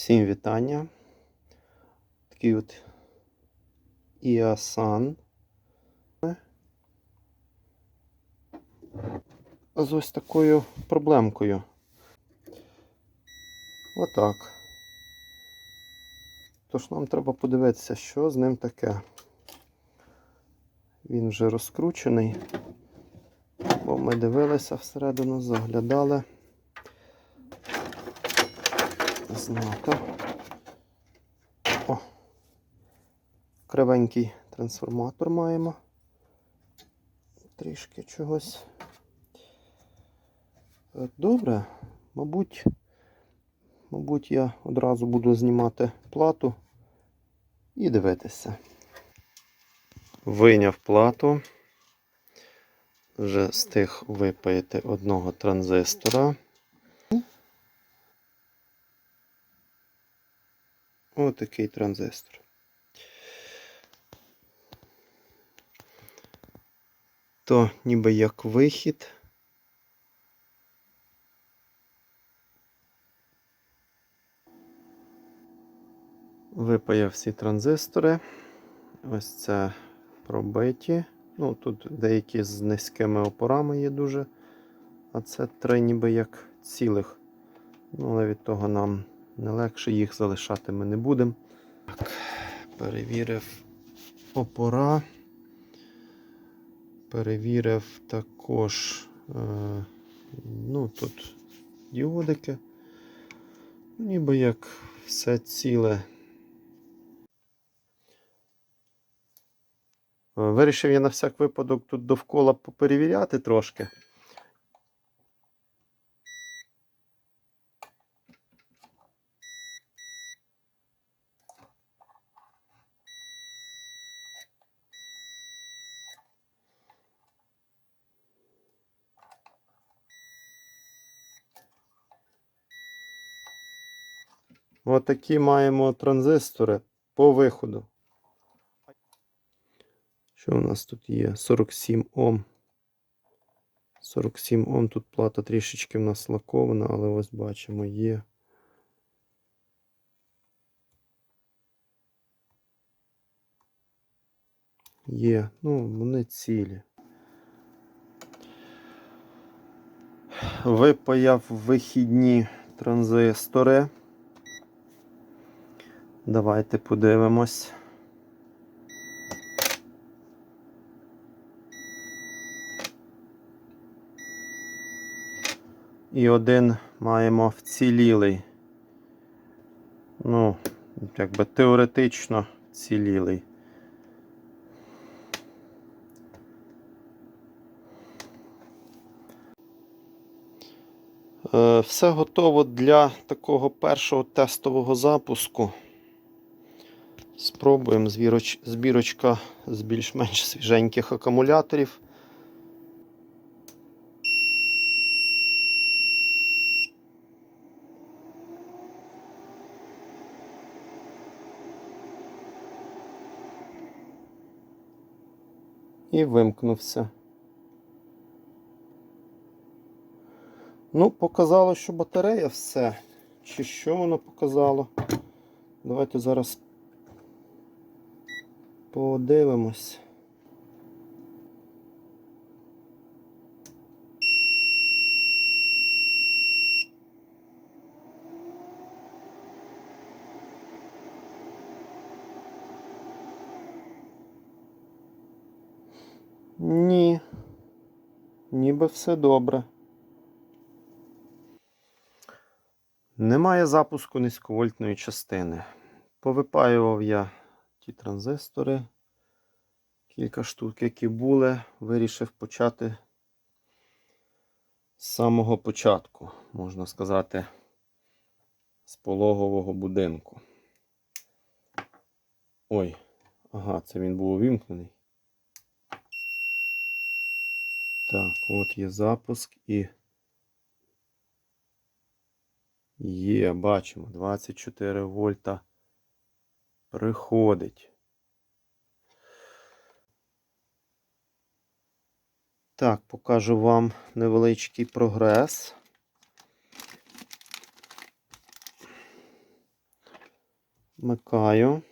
Всім вітання. Такий от Іасан. З ось такою проблемкою. Отак. Тож нам треба подивитися, що з ним таке. Він вже розкручений. Бо ми дивилися всередину, заглядали. Знято. О. Кривенький трансформатор маємо. Трішки чогось. Е, Добре, мабуть, мабуть, я одразу буду знімати плату і дивитися. Вийняв плату. Вже встиг випаяти одного транзистора. Ось такий транзистор. То ніби як вихід. Випаяв всі транзистори. Ось це пробиті. Ну, тут деякі з низькими опорами є дуже. А це три ніби як цілих. Ну, але від того нам не легше, їх залишати ми не будемо. Так, перевірив опора. Перевірив також, е, ну, тут діодики. Ніби як все ціле. Е, Вирішив я на всяк випадок тут довкола поперевіряти трошки. Отакі маємо транзистори по виходу. Що у нас тут є? 47 Ом. 47 Ом. Тут плата трішечки в нас лакована, але ось бачимо, є. Є. Ну, вони цілі. Випаяв вихідні транзистори. Давайте подивимось. І один маємо вцілілий. Ну, якби теоретично вцілілий. Е, Все готово для такого першого тестового запуску. Спробуємо збірочка з більш-менш свіженьких акумуляторів. І вимкнувся. Ну, показало, що батарея все. Чи що воно показало? Давайте зараз подивимось. Ні. Ніби все добре. Немає запуску низьковольтної частини. Повипаював я ті транзистори, кілька штук, які були, вирішив почати з самого початку, можна сказати, з пологового будинку. Ой, ага, це він був увімкнений. Так, от є запуск і. Є, бачимо, 24 вольта приходить. Так, покажу вам невеличкий прогрес. Вмикаю.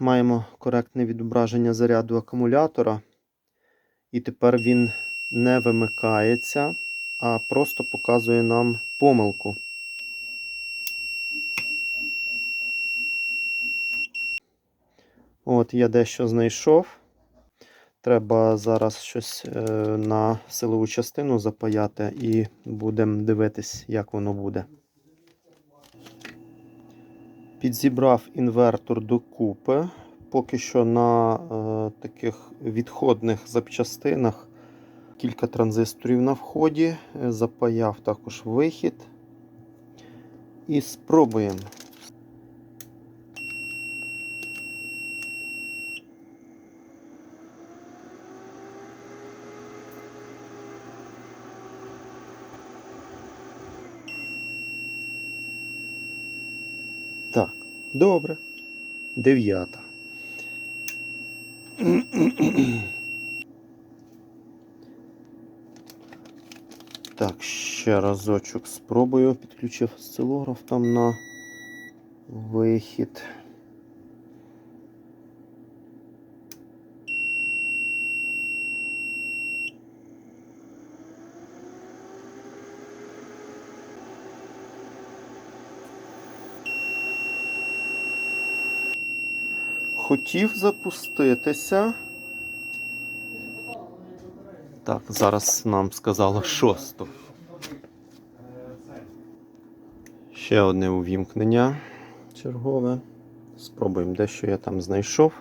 Маємо коректне відображення заряду акумулятора. І тепер він не вимикається, а просто показує нам помилку. От, я дещо знайшов. Треба зараз щось е, на силову частину запаяти і будемо дивитись, як воно буде. Підзібрав інвертор докупи. Поки що на е, таких відходних запчастинах кілька транзисторів на вході. Е, Запаяв також вихід. І спробуємо. Так, добре. Дев'ята. Так, ще разочок спробую. Підключив осцилограф там на вихід. Хотів запуститися. Так, зараз нам сказало шосту. Ще одне увімкнення чергове. Спробуємо дещо я там знайшов.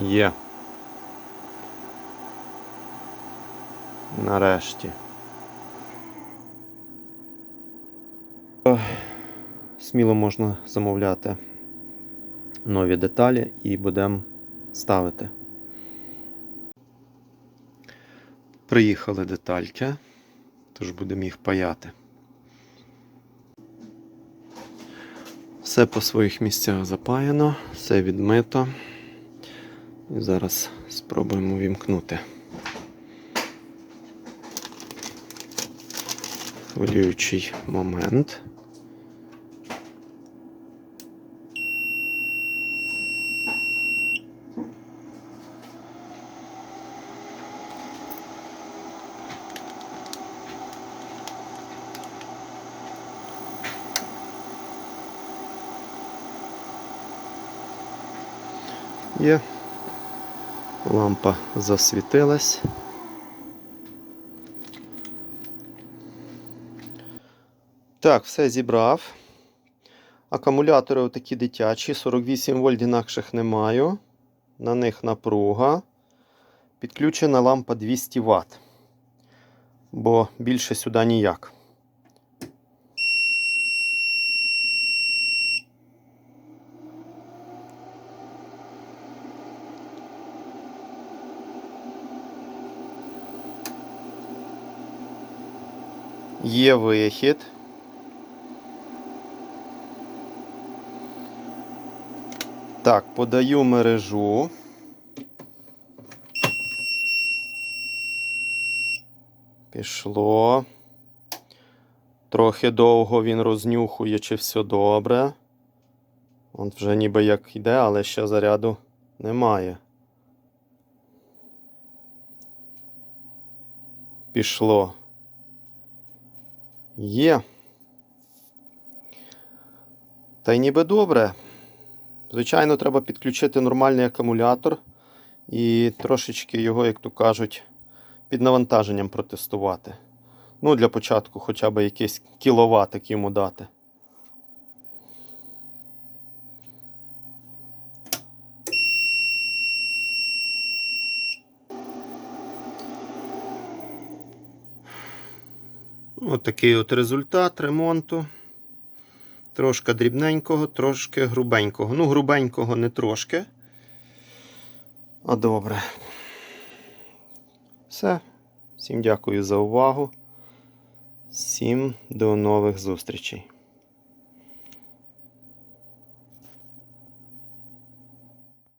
Є. Нарешті. Сміло можна замовляти нові деталі і будемо ставити. Приїхали детальки, тож будемо їх паяти. Все по своїх місцях запаяно, все відмито. І зараз спробуємо вімкнути. Хвилюючий момент. Є. Лампа засвітилась. Так, все зібрав. Акумулятори такі дитячі, 48 вольт інакших не маю. На них напруга. Підключена лампа 200 Вт. Бо більше сюди ніяк. Є вихід. Так, подаю мережу. Пішло. Трохи довго він рознюхує, чи все добре. От вже ніби як йде, але ще заряду немає. Пішло. Є. Та й ніби добре. Звичайно, треба підключити нормальний акумулятор і трошечки його, як то кажуть, під навантаженням протестувати. Ну, для початку хоча б якийсь кіловатик йому дати. От такий от результат ремонту. Трошки дрібненького, трошки грубенького. Ну, грубенького не трошки. А добре. Все. Всім дякую за увагу. Всім до нових зустрічей.